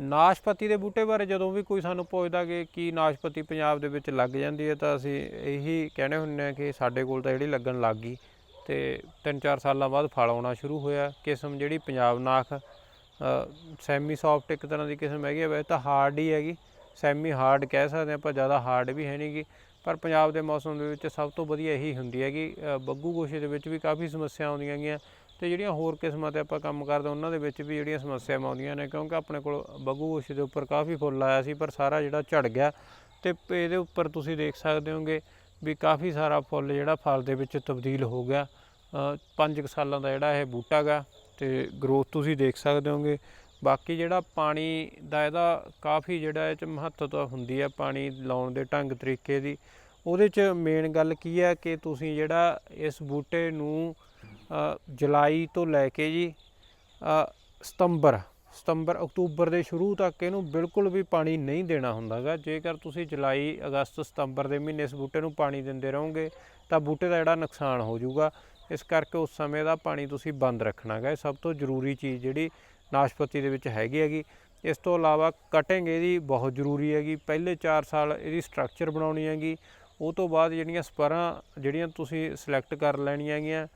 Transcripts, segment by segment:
ਨਾਸ਼ਪਤੀ ਦੇ ਬੂਟੇ ਬਾਰੇ ਜਦੋਂ ਵੀ ਕੋਈ ਸਾਨੂੰ ਪੁੱਛਦਾ ਕਿ ਕੀ ਨਾਸ਼ਪਤੀ ਪੰਜਾਬ ਦੇ ਵਿੱਚ ਲੱਗ ਜਾਂਦੀ ਹੈ ਤਾਂ ਅਸੀਂ ਇਹੀ ਕਹਿੰਦੇ ਹੁੰਦੇ ਆ ਕਿ ਸਾਡੇ ਕੋਲ ਤਾਂ ਜਿਹੜੀ ਲੱਗਣ ਲੱਗ ਗਈ ਤੇ 3-4 ਸਾਲਾਂ ਬਾਅਦ ਫਲ ਆਉਣਾ ਸ਼ੁਰੂ ਹੋਇਆ। ਕਿਸਮ ਜਿਹੜੀ ਪੰਜਾਬ ਨਾਖ ਸੈਮੀ ਸੌਫਟ ਇੱਕ ਤਰ੍ਹਾਂ ਦੀ ਕਿਸਮ ਹੈਗੀ ਆ, ਵੈਸੇ ਤਾਂ ਹਾਰਡ ਹੀ ਹੈਗੀ। ਸੈਮੀ ਹਾਰਡ ਕਹਿ ਸਕਦੇ ਆਪਾਂ ਜ਼ਿਆਦਾ ਹਾਰਡ ਵੀ ਹੈ ਨਹੀਂਗੀ। ਪਰ ਪੰਜਾਬ ਦੇ ਮੌਸਮ ਦੇ ਵਿੱਚ ਸਭ ਤੋਂ ਵਧੀਆ ਇਹੀ ਹੁੰਦੀ ਹੈਗੀ ਬੱਗੂ ਗੋਸ਼ੇ ਦੇ ਵਿੱਚ ਵੀ ਕਾਫੀ ਸਮੱਸਿਆ ਆਉਂਦੀਆਂ ਗੀਆਂ ਤੇ ਜਿਹੜੀਆਂ ਹੋਰ ਕਿਸਮਾਂ ਤੇ ਆਪਾਂ ਕੰਮ ਕਰਦੇ, ਉਹਨਾਂ ਦੇ ਵਿੱਚ ਵੀ ਜਿਹੜੀਆਂ ਸਮੱਸਿਆਵਾਂ ਆਉਂਦੀਆਂ ਨੇ, ਕਿਉਂਕਿ ਆਪਣੇ ਕੋਲ ਬੱਗੂ ਗੋਸ਼ੇ ਦੇ ਉੱਪਰ ਕਾਫੀ ਫੁੱਲ ਆਇਆ ਸੀ, ਪਰ ਸਾਰਾ ਜਿਹੜਾ ਝੜ ਗਿਆ। ਤੇ ਪ- ਇਹਦੇ ਉੱਪਰ ਤੁਸੀਂ ਦੇਖ ਸਕਦੇ ਹੋਗੇ ਵੀ ਕਾਫੀ ਸਾਰਾ ਫੁੱਲ ਜਿਹੜਾ ਫਲ ਦੇ ਵਿੱਚ ਤਬਦੀਲ ਹੋ ਗਿਆ। 5 ਸਾਲਾਂ ਦਾ ਜਿਹੜਾ ਇਹ ਬੂਟਾ ਗਾ, ਤੇ ਗਰੋਥ ਤੁਸੀਂ ਦੇਖ ਸਕਦੇ ਹੋਗੇ। ਬਾਕੀ ਜਿਹੜਾ ਪਾਣੀ ਦਾ ਇਹਦਾ ਕਾਫੀ ਜਿਹੜਾ ਇਹ ਚ ਮਹੱਤਤਾ ਹੁੰਦੀ ਹੈ ਪਾਣੀ ਲਾਉਣ ਦੇ ਢੰਗ ਤਰੀਕੇ ਦੀ। ਉਹਦੇ ਚ ਮੇਨ ਗੱਲ ਕੀ ਹੈ ਕਿ ਤੁਸੀਂ ਜਿਹੜਾ ਇਸ ਬੂਟੇ ਨੂੰ ਜੁਲਾਈ ਤੋਂ ਲੈ ਕੇ ਜੀ ਸਤੰਬਰ ਸਤੰਬਰ, ਅਕਤੂਬਰ ਦੇ ਸ਼ੁਰੂ ਤੱਕ ਇਹਨੂੰ ਬਿਲਕੁਲ ਵੀ ਪਾਣੀ ਨਹੀਂ ਦੇਣਾ ਹੁੰਦਾਗਾ। ਜੇਕਰ ਤੁਸੀਂ ਜੁਲਾਈ, ਅਗਸਤ, ਸਤੰਬਰ ਦੇ ਮਹੀਨੇ ਇਸ ਬੂਟੇ ਨੂੰ ਪਾਣੀ ਦਿੰਦੇ ਰਹੋਗੇ, ਤਾਂ ਬੂਟੇ ਦਾ ਜਿਹੜਾ ਨੁਕਸਾਨ ਹੋ ਜਾਊਗਾ। ਇਸ ਕਰਕੇ ਉਸ ਸਮੇਂ ਦਾ ਪਾਣੀ ਤੁਸੀਂ ਬੰਦ ਰੱਖਣਾਗਾ। ਇਹ ਸਭ ਤੋਂ ਜ਼ਰੂਰੀ ਚੀਜ਼ ਜਿਹੜੀ ਨਾਸ਼ਪਤੀ ਦੇ ਵਿੱਚ ਹੈਗੀ ਹੈਗੀ। ਇਸ ਤੋਂ ਇਲਾਵਾ ਕਟਿੰਗ ਇਹਦੀ ਬਹੁਤ ਜ਼ਰੂਰੀ ਹੈਗੀ। ਪਹਿਲੇ 4 ਸਾਲ ਇਹਦੀ ਸਟਰਕਚਰ ਬਣਾਉਣੀ ਹੈਗੀ। ਉਹ ਤੋਂ ਬਾਅਦ ਜਿਹੜੀਆਂ ਸਪਰਾਂ, ਜਿਹੜੀਆਂ ਤੁਸੀਂ ਸਿਲੈਕਟ ਕਰ ਲੈਣੀਆਂ ਹੈਗੀਆਂ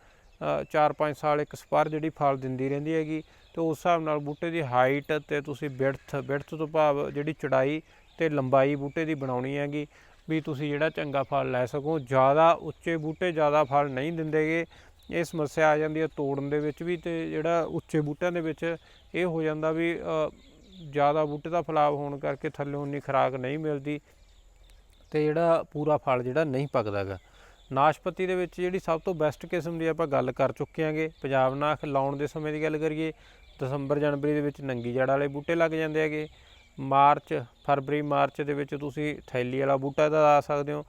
4-5 ਸਾਲ ਇੱਕ ਸਪਰ ਜਿਹੜੀ ਫਲ ਦਿੰਦੀ ਰਹਿੰਦੀ ਹੈਗੀ ਤੇ ਉਸ ਹਿਸਾਬ ਨਾਲ ਬੂਟੇ ਦੀ ਹਾਈਟ ਤੇ ਤੁਸੀਂ ਵਿੜਥ ਵਿੜਥ ਤੋਂ ਭਾਵ ਜਿਹੜੀ ਚੜਾਈ ਤੇ ਲੰਬਾਈ ਬੂਟੇ ਦੀ ਬਣਾਉਣੀ ਹੈਗੀ, ਵੀ ਤੁਸੀਂ ਜਿਹੜਾ ਚੰਗਾ ਫਲ ਲੈ ਸਕੋ। ਜ਼ਿਆਦਾ ਉੱਚੇ ਬੂਟੇ ਜ਼ਿਆਦਾ ਫਲ ਨਹੀਂ ਦਿੰਦੇਗੇ ਇਹ ਸਮੱਸਿਆ ਆ ਜਾਂਦੀ ਹੈ ਤੋੜਨ ਦੇ ਵਿੱਚ ਵੀ ਤੇ ਜਿਹੜਾ ਉੱਚੇ ਬੂਟਿਆਂ ਦੇ ਵਿੱਚ ਇਹ ਹੋ ਜਾਂਦਾ ਵੀ ਜ਼ਿਆਦਾ ਬੂਟੇ ਦਾ ਫਲਾਵ ਹੋਣ ਕਰਕੇ ਥੱਲੇ ਉਨੀ ਖੁਰਾਕ ਨਹੀਂ ਮਿਲਦੀ ਤੇ ਜਿਹੜਾ ਪੂਰਾ ਫਲ ਜਿਹੜਾ ਨਹੀਂ ਪੱਕਦਾ ਗਾ ਨਾਸ਼ਪਤੀ ਦੇ ਵਿੱਚ ਜਿਹੜੀ ਸਭ ਤੋਂ ਬੈਸਟ ਕਿਸਮ ਦੀ ਆਪਾਂ ਗੱਲ ਕਰ ਚੁੱਕੇ ਆਂਗੇ ਪੰਜਾਬ ਨਾਖ ਲਾਉਣ ਦੇ ਸਮੇਂ ਦੀ ਗੱਲ ਕਰੀਏ, ਦਸੰਬਰ ਜਨਵਰੀ ਦੇ ਵਿੱਚ ਨੰਗੀ ਜੜ ਵਾਲੇ ਬੂਟੇ ਲੱਗ ਜਾਂਦੇ ਹੈਗੇ, ਮਾਰਚ, ਫਰਵਰੀ, ਮਾਰਚ ਦੇ ਵਿੱਚ ਤੁਸੀਂ ਥੈਲੀ ਵਾਲਾ ਬੂਟਾ ਦਾ ਲਾ ਸਕਦੇ ਹੋ,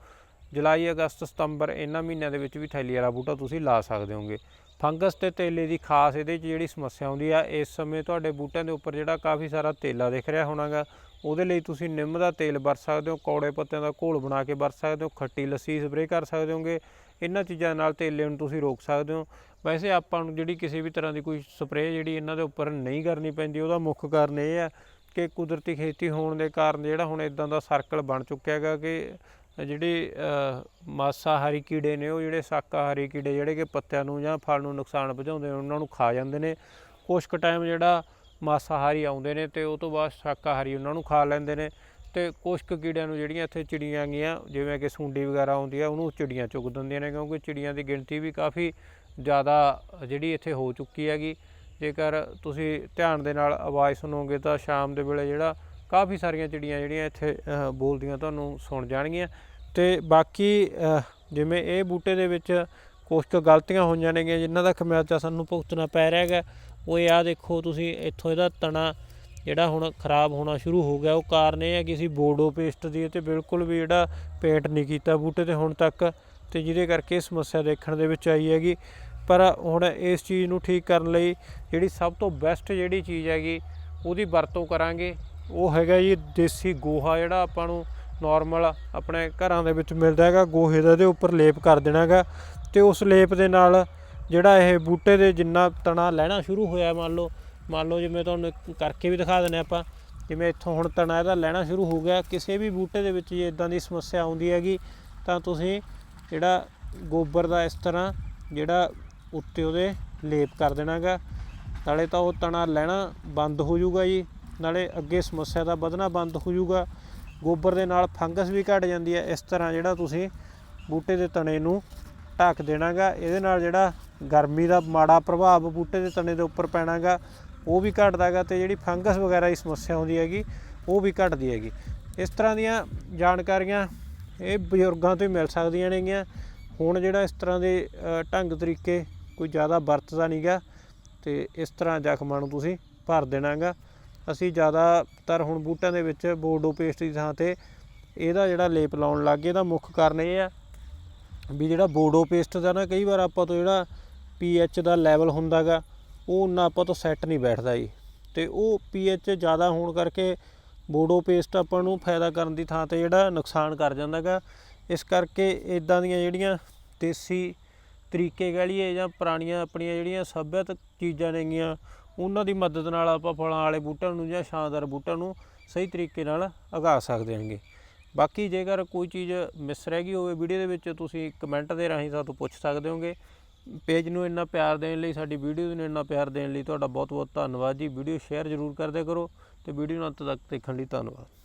ਜੁਲਾਈ, ਅਗਸਤ, ਸਤੰਬਰ ਇਹਨਾਂ ਮਹੀਨਿਆਂ ਦੇ ਵਿੱਚ ਵੀ ਥੈਲੀ ਵਾਲਾ ਬੂਟਾ ਤੁਸੀਂ ਲਾ ਸਕਦੇ ਹੋਗੇ। ਫੰਗਸ ਤੇ ਤੇਲੇ ਦੀ ਖਾਸ ਇਹਦੇ 'ਚ ਜਿਹੜੀ ਸਮੱਸਿਆ ਆਉਂਦੀ ਆ, ਇਸ ਸਮੇਂ ਤੁਹਾਡੇ ਬੂਟਿਆਂ ਦੇ ਉੱਪਰ ਜਿਹੜਾ ਕਾਫੀ ਸਾਰਾ ਤੇਲਾ ਦਿਖ ਰਿਹਾ ਹੋਣਾਗਾ। ਉਹਦੇ ਲਈ ਤੁਸੀਂ ਨਿੰਮ ਦਾ ਤੇਲ ਵਰਤ ਸਕਦੇ ਹੋ, ਕੌੜੇ ਪੱਤਿਆਂ ਦਾ ਘੋਲ ਬਣਾ ਕੇ ਵਰਤ ਸਕਦੇ ਹੋ, ਖੱਟੀ ਲੱਸੀ ਸਪਰੇਅ ਕਰ ਸਕਦੇ ਹੋਗੇ। ਇਹਨਾਂ ਚੀਜ਼ਾਂ ਨਾਲ ਤੇਲੇ ਨੂੰ ਤੁਸੀਂ ਰੋਕ ਸਕਦੇ ਹੋ। ਵੈਸੇ ਆਪਾਂ ਨੂੰ ਜਿਹੜੀ ਕਿਸੇ ਵੀ ਤਰ੍ਹਾਂ ਦੀ ਕੋਈ ਸਪਰੇਅ ਜਿਹੜੀ ਇਹਨਾਂ ਦੇ ਉੱਪਰ ਨਹੀਂ ਕਰਨੀ ਪੈਂਦੀ, ਉਹਦਾ ਮੁੱਖ ਕਾਰਨ ਇਹ ਹੈ ਕਿ ਕੁਦਰਤੀ ਖੇਤੀ ਹੋਣ ਦੇ ਕਾਰਨ ਜਿਹੜਾ ਹੁਣ ਇਦਾਂ ਦਾ ਸਰਕਲ ਬਣ ਚੁੱਕਿਆ ਹੈਗਾ ਕਿ ਜਿਹੜੇ ਮਾਸਾਹਾਰੀ ਕੀੜੇ ਨੇ, ਉਹ ਜਿਹੜੇ ਸ਼ਾਕਾਹਾਰੀ ਕੀੜੇ ਜਿਹੜੇ ਕਿ ਪੱਤਿਆਂ ਨੂੰ ਜਾਂ ਫਲ ਨੂੰ ਨੁਕਸਾਨ ਪਹੁੰਚਾਉਂਦੇ ਨੇ, ਉਹਨਾਂ ਨੂੰ ਖਾ ਜਾਂਦੇ ਨੇ। ਕੁਛ ਕੁ ਟਾਈਮ ਜਿਹੜਾ ਮਾਸਾਹਾਰੀ ਆਉਂਦੇ ਨੇ ਤੇ ਉਹ ਤੋਂ ਬਾਅਦ ਸ਼ਾਕਾਹਾਰੀ ਉਹਨਾਂ ਨੂੰ ਖਾ ਲੈਂਦੇ ਨੇ ਤੇ ਕੁਛ ਕੁ ਕੀੜਿਆਂ ਨੂੰ ਜਿਹੜੀਆਂ ਇੱਥੇ ਚਿੜੀਆਂ ਗੀਆਂ, ਜਿਵੇਂ ਕਿ ਸੁੰਡੀ ਵਗੈਰਾ ਆਉਂਦੀ ਆ, ਉਹਨੂੰ ਚਿੜੀਆਂ ਚੁੱਕ ਦਿੰਦੀਆਂ ਨੇ ਕਿਉਂਕਿ ਚਿੜੀਆਂ ਦੀ ਗਿਣਤੀ ਵੀ ਕਾਫੀ ਜ਼ਿਆਦਾ ਜਿਹੜੀ ਇੱਥੇ ਹੋ ਚੁੱਕੀ ਹੈਗੀ। ਜੇਕਰ ਤੁਸੀਂ ਧਿਆਨ ਦੇ ਨਾਲ ਆਵਾਜ਼ ਸੁਣੋਗੇ ਤਾਂ ਸ਼ਾਮ ਦੇ ਵੇਲੇ ਜਿਹੜਾ ਕਾਫੀ ਸਾਰੀਆਂ ਚਿੜੀਆਂ ਜਿਹੜੀਆਂ ਇੱਥੇ ਬੋਲਦੀਆਂ ਤੁਹਾਨੂੰ ਸੁਣ ਜਾਣਗੀਆਂ। ਤੇ ਬਾਕੀ ਜਿਵੇਂ ਇਹ ਬੂਟੇ ਦੇ ਵਿੱਚ ਕੁਛ ਕੁ ਗਲਤੀਆਂ ਹੋਈਆਂ ਨੇਗੀਆਂ, ਜਿਨ੍ਹਾਂ ਦਾ ਖਮਿਆਜ਼ਾ ਸਾਨੂੰ ਭੁਗਤਣਾ ਪੈ ਰਿਹਾ ਹੈਗਾ, ਉਹ ਇਹ ਆ ਦੇਖੋ ਤੁਸੀਂ ਇੱਥੋਂ ਇਹਦਾ ਤਣਾ ਜਿਹੜਾ ਹੁਣ ਖਰਾਬ ਹੋਣਾ ਸ਼ੁਰੂ ਹੋ ਗਿਆ। ਉਹ ਕਾਰਨ ਇਹ ਹੈ ਕਿ ਅਸੀਂ ਬੋਰਡੋ ਪੇਸਟ ਦੀ ਤੇ ਬਿਲਕੁਲ ਵੀ ਜਿਹੜਾ ਪੇਂਟ ਨਹੀਂ ਕੀਤਾ ਬੂਟੇ ਤੇ ਹੁਣ ਤੱਕ, ਤੇ ਜਿਹਦੇ ਕਰਕੇ ਇਹ ਸਮੱਸਿਆ ਦੇਖਣ ਦੇ ਵਿੱਚ ਆਈ ਹੈਗੀ। ਪਰ ਹੁਣ ਇਸ ਚੀਜ਼ ਨੂੰ ਠੀਕ ਕਰਨ ਲਈ ਜਿਹੜੀ ਸਭ ਤੋਂ ਬੈਸਟ ਜਿਹੜੀ ਚੀਜ਼ ਹੈਗੀ, ਉਹਦੀ ਵਰਤੋਂ ਕਰਾਂਗੇ। ਉਹ ਹੈਗਾ ਜੀ ਦੇਸੀ ਗੋਹਾ ਜਿਹੜਾ ਆਪਾਂ ਨੂੰ ਨਾਰਮਲ ਆਪਣੇ ਘਰਾਂ ਦੇ ਵਿੱਚ ਮਿਲਦਾ ਹੈਗਾ, ਗੋਹੇ ਦਾ ਇਹਦੇ ਉੱਪਰ ਲੇਪ ਕਰ ਦੇਣਾ ਹੈਗਾ। ਤੇ ਉਸ ਲੇਪ ਦੇ ਨਾਲ ਜਿਹੜਾ ਇਹ ਬੂਟੇ ਦੇ ਜਿੰਨਾ ਤਣਾ ਲੈਣਾ ਸ਼ੁਰੂ ਹੋਇਆ, ਮੰਨ ਲਓ ਮੰਨ ਲਓ ਜਿਵੇਂ ਤੁਹਾਨੂੰ ਕਰਕੇ ਵੀ ਦਿਖਾ ਦਿੰਦੇ ਆਪਾਂ, ਜਿਵੇਂ ਇੱਥੋਂ ਹੁਣ ਤਣਾ ਇਹਦਾ ਲੈਣਾ ਸ਼ੁਰੂ ਹੋ ਗਿਆ, ਕਿਸੇ ਵੀ ਬੂਟੇ ਦੇ ਵਿੱਚ ਜੇ ਇਦਾਂ ਦੀ ਸਮੱਸਿਆ ਆਉਂਦੀ ਹੈਗੀ, ਤਾਂ ਤੁਸੀਂ ਜਿਹੜਾ ਗੋਬਰ ਦਾ ਇਸ ਤਰ੍ਹਾਂ ਜਿਹੜਾ ਉੱਤੇ ਉਹਦੇ ਲੇਪ ਕਰ ਦੇਣਾਗਾ ਨਾਲੇ ਤਾਂ ਉਹ ਤਣਾ ਲੈਣਾ ਬੰਦ ਹੋ ਜਾਊਗਾ ਜੀ, ਨਾਲੇ ਅੱਗੇ ਸਮੱਸਿਆ ਦਾ ਵਧਣਾ ਬੰਦ ਹੋ ਜਾਊਗਾ। ਗੋਬਰ ਦੇ ਨਾਲ ਫੰਗਸ ਵੀ ਘਟ ਜਾਂਦੀ ਹੈ। ਇਸ ਤਰ੍ਹਾਂ ਜਿਹੜਾ ਤੁਸੀਂ ਬੂਟੇ ਦੇ ਤਣੇ ਨੂੰ ਢੱਕ ਦੇਣਾਗਾ, ਇਹਦੇ ਨਾਲ ਜਿਹੜਾ ਗਰਮੀ ਦਾ ਮਾੜਾ ਪ੍ਰਭਾਵ ਬੂਟੇ ਦੇ ਤਣੇ ਦੇ ਉੱਪਰ ਪੈਣਾਗਾ, ਉਹ ਵੀ ਘਟਦਾਗਾ ਤੇ ਜਿਹੜੀ ਫੰਗਸ ਵਗੈਰਾ ਦੀ ਸਮੱਸਿਆ ਹੁੰਦੀ ਹੈਗੀ, ਉਹ ਵੀ ਘਟਦੀ ਹੈਗੀ। ਇਸ ਤਰ੍ਹਾਂ ਦੀਆਂ ਜਾਣਕਾਰੀਆਂ ਇਹ ਬਜ਼ੁਰਗਾਂ ਤੋਂ ਹੀ ਮਿਲ ਸਕਦੀਆਂ ਨੇਗੀਆਂ। ਹੁਣ ਜਿਹੜਾ ਇਸ ਤਰ੍ਹਾਂ ਦੇ ਢੰਗ ਤਰੀਕੇ ਕੋਈ ਜ਼ਿਆਦਾ ਵਰਤਦਾ ਨਹੀਂਗਾ ਤੇ ਇਸ ਤਰ੍ਹਾਂ ਜ਼ਖਮਾਂ ਨੂੰ ਤੁਸੀਂ ਭਰ ਦੇਣਾਗਾ। ਅਸੀਂ ਜ਼ਿਆਦਾਤਰ ਹੁਣ ਬੂਟਿਆਂ ਦੇ ਵਿੱਚ ਬੋਰਡੋ ਪੇਸਟ ਦੀ ਥਾਂ ਤੇ ਇਹਦਾ ਜਿਹੜਾ ਲੇਪ ਲਾਉਣ ਲੱਗ ਗਏ, ਇਹਦਾ ਮੁੱਖ ਕਾਰਨ ਇਹ ਆ ਵੀ ਜਿਹੜਾ ਬੋਰਡੋ ਪੇਸਟ ਦਾ ਨਾ ਕਈ ਵਾਰ ਆਪਾਂ ਤੋਂ ਜਿਹੜਾ ਪੀਐਚ ਦਾ ਲੈਵਲ ਹੁੰਦਾਗਾ, ਉਹ ਉਹਨਾਂ ਆਪਾਂ ਤੋਂ ਸੈੱਟ ਨਹੀਂ ਬੈਠਦਾ ਜੀ। ਤੇ ਉਹ ਪੀਐਚ ਜ਼ਿਆਦਾ ਹੋਣ ਕਰਕੇ ਬੋਰਡੋ ਪੇਸਟ ਆਪਾਂ ਨੂੰ ਫਾਇਦਾ ਕਰਨ ਦੀ ਥਾਂ ਤੇ ਜਿਹੜਾ ਨੁਕਸਾਨ ਕਰ ਜਾਂਦਾਗਾ। ਇਸ ਕਰਕੇ ਇਦਾਂ ਦੀਆਂ ਜਿਹੜੀਆਂ ਦੇਸੀ ਤਰੀਕੇ ਕਹਿ ਲਈਏ ਜਾਂ ਪੁਰਾਣੀਆਂ ਆਪਣੀਆਂ ਜਿਹੜੀਆਂ ਸੱਭਿਅਤ ਚੀਜ਼ਾਂ ਨੇਗੀਆਂ ਉਹਨਾਂ ਦੀ ਮਦਦ ਨਾਲ ਆਪਾਂ ਫਲਾਂ ਵਾਲੇ ਬੂਟਿਆਂ ਨੂੰ ਜਾਂ ਛਾਂਦਾਰ ਬੂਟਿਆਂ ਨੂੰ ਸਹੀ ਤਰੀਕੇ ਨਾਲ ਉਗਾ ਸਕਦੇ ਹਾਂਗੇ। ਬਾਕੀ ਜੇਕਰ ਕੋਈ ਚੀਜ਼ ਮਿਸ ਰਹਿ ਗਈ ਹੋਵੇ ਵੀਡੀਓ ਦੇ ਵਿੱਚ, ਤੁਸੀਂ ਕਮੈਂਟ ਦੇ ਰਾਹੀਂ ਸਾਨੂੰ ਪੁੱਛ ਸਕਦੇ ਹੋਗੇ। ਪੇਜ ਨੂੰ ਇੰਨਾ ਪਿਆਰ ਦੇਣ ਲਈ, ਸਾਡੀ ਵੀਡੀਓ ਨੂੰ ਇੰਨਾ ਪਿਆਰ ਦੇਣ ਲਈ ਤੁਹਾਡਾ ਬਹੁਤ ਬਹੁਤ ਧੰਨਵਾਦ ਜੀ। ਵੀਡੀਓ ਸ਼ੇਅਰ ਜ਼ਰੂਰ ਕਰਦੇ ਕਰੋ ਤੇ ਵੀਡੀਓ ਨੂੰ ਅੰਤ ਤੱਕ ਦੇਖਣ ਲਈ ਧੰਨਵਾਦ।